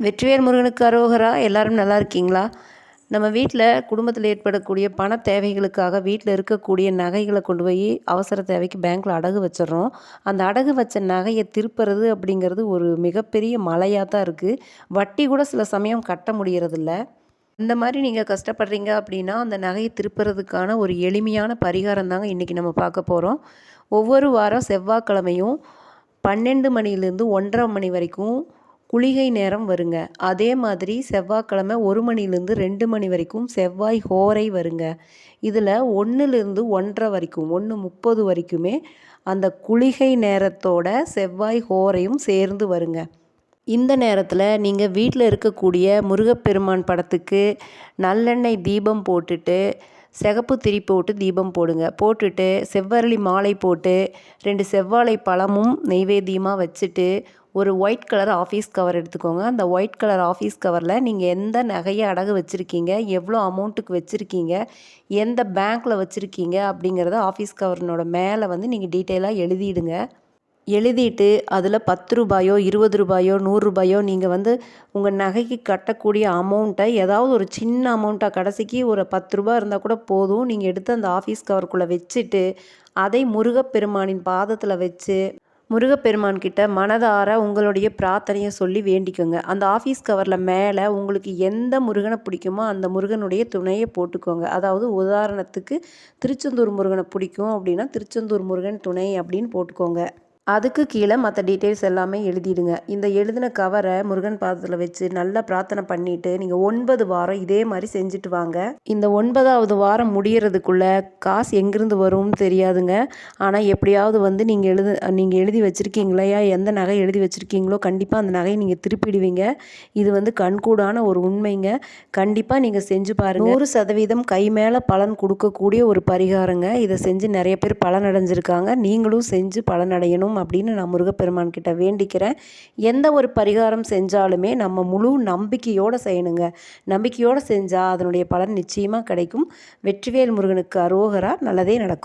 வெற்றிவேல் முருகனுக்கு அரோகரா எல்லாரும் நல்லா இருக்கீங்களா? நம்ம வீட்டில் குடும்பத்தில் ஏற்படக்கூடிய பண தேவைகளுக்காக வீட்டில் இருக்கக்கூடிய நகைகளை கொண்டு போய் அவசர தேவைக்கு பேங்க்கில் அடகு வச்சிடுறோம். அந்த அடகு வச்ச நகையை திருப்புறது அப்படிங்கிறது ஒரு மிகப்பெரிய மலையாக தான் இருக்குது வட்டி கூட சில சமயம் கட்ட முடியறதில்ல. இந்த மாதிரி நீங்கள் கஷ்டப்படுறீங்க அப்படின்னா அந்த நகையை திருப்புறதுக்கான ஒரு எளிமையான பரிகாரம் தாங்க இன்றைக்கி நம்ம பார்க்க போகிறோம் ஒவ்வொரு வாரம் செவ்வாய்க்கிழமையும் பன்னெண்டு மணிலேருந்து ஒன்றரை மணி வரைக்கும் குளிகை நேரம் வருங்க. அதே மாதிரி செவ்வாய்க்கிழமை ஒரு மணிலேருந்து ரெண்டு மணி வரைக்கும் செவ்வாய் ஹோரை வருங்க. இதில் ஒன்றுலேருந்து ஒன்றரை வரைக்கும் ஒன்று முப்பது வரைக்குமே அந்த குளிகை நேரத்தோட செவ்வாய் ஹோரையும் சேர்ந்து வருங்க. இந்த நேரத்தில் நீங்கள் வீட்டில் இருக்கக்கூடிய முருகப்பெருமான் படத்துக்கு நல்லெண்ணெய் தீபம் போட்டுட்டு சிகப்பு திரி போட்டு தீபம் போடுங்க. போட்டுட்டு செவ்வரளி மாலை போட்டு ரெண்டு செவ்வாழை பழமும் நெய்வேத்தியமாக வச்சுட்டு ஒரு ஒயிட் கலர் ஆஃபீஸ் கவர் எடுத்துக்கோங்க. அந்த ஒயிட் கலர் ஆஃபீஸ் கவரில் நீங்கள் எந்த நகையை அடகு வச்சுருக்கீங்க எவ்வளோ அமௌண்ட்டுக்கு வச்சுருக்கீங்க எந்த பேங்க்கில் வச்சுருக்கீங்க அப்படிங்கிறத ஆஃபீஸ் கவர்னோட மேலே வந்து நீங்கள் டீட்டெயிலாக எழுதிடுங்க. எழுதிட்டு அதில் பத்து ரூபாயோ இருபது ரூபாயோ நூறுரூபாயோ நீங்கள் வந்து உங்கள் நகைக்கு கட்டக்கூடிய அமௌண்ட்டை ஏதாவது ஒரு சின்ன அமௌண்ட்டாக கடைசிக்கு ஒரு பத்து ரூபா இருந்தால் கூட போதும். நீங்கள் எடுத்து அந்த ஆஃபீஸ் கவருக்குள்ளே வச்சுட்டு அதை முருகப்பெருமானின் பாதத்தில் வச்சு முருகப்பெருமான் கிட்ட மனதார உங்களுடைய பிரார்த்தனையை சொல்லி வேண்டிக்கோங்க. அந்த ஆஃபீஸ் கவரில் மேலே உங்களுக்கு எந்த முருகனை பிடிக்குமோ அந்த முருகனுடைய துணையை போட்டுக்கோங்க. அதாவது உதாரணத்துக்கு திருச்செந்தூர் முருகனை பிடிக்கும் அப்படின்னா திருச்செந்தூர் முருகன் துணை அப்படின்னு போட்டுக்கோங்க. அதுக்கு கீழே மற்ற டீட்டெயில்ஸ் எல்லாமே எழுதிடுங்க. இந்த எழுதின கவரை முருகன் பாதத்தில் வச்சு நல்லா பிரார்த்தனை பண்ணிவிட்டு நீங்கள் ஒன்பது வாரம் இதே மாதிரி செஞ்சுட்டு வாங்க. இந்த ஒன்பதாவது வாரம் முடியறதுக்குள்ள காசு எங்கேருந்து வரும்னு தெரியாதுங்க. ஆனால் எப்படியாவது வந்து நீங்கள் எழுது நீங்கள் எழுதி வச்சுருக்கீங்களையா எந்த நகை எழுதி வச்சுருக்கீங்களோ? கண்டிப்பாக அந்த நகையை நீங்கள் திருப்பிடுவீங்க. இது வந்து கண்கூடான ஒரு உண்மைங்க. கண்டிப்பாக நீங்கள் செஞ்சு பாருங்கள் நூறு சதவீதம் கை மேலே பலன் கொடுக்கக்கூடிய ஒரு பரிகாரங்க. இதை செஞ்சு நிறைய பேர் பலன் அடைஞ்சிருக்காங்க நீங்களும் செஞ்சு பலனடையணும். அப்படின்னு நான் முருகப்பெருமான் கிட்ட வேண்டிக்கிறேன். எந்த ஒரு பரிகாரம் செஞ்சாலுமே நம்ம முழு நம்பிக்கையோடு செய்யணுங்க. நம்பிக்கையோடு செஞ்சால் அதனுடைய பலன் நிச்சயமாக கிடைக்கும். வெற்றிவேல் முருகனுக்கு அரோகரா நல்லதே நடக்கும்.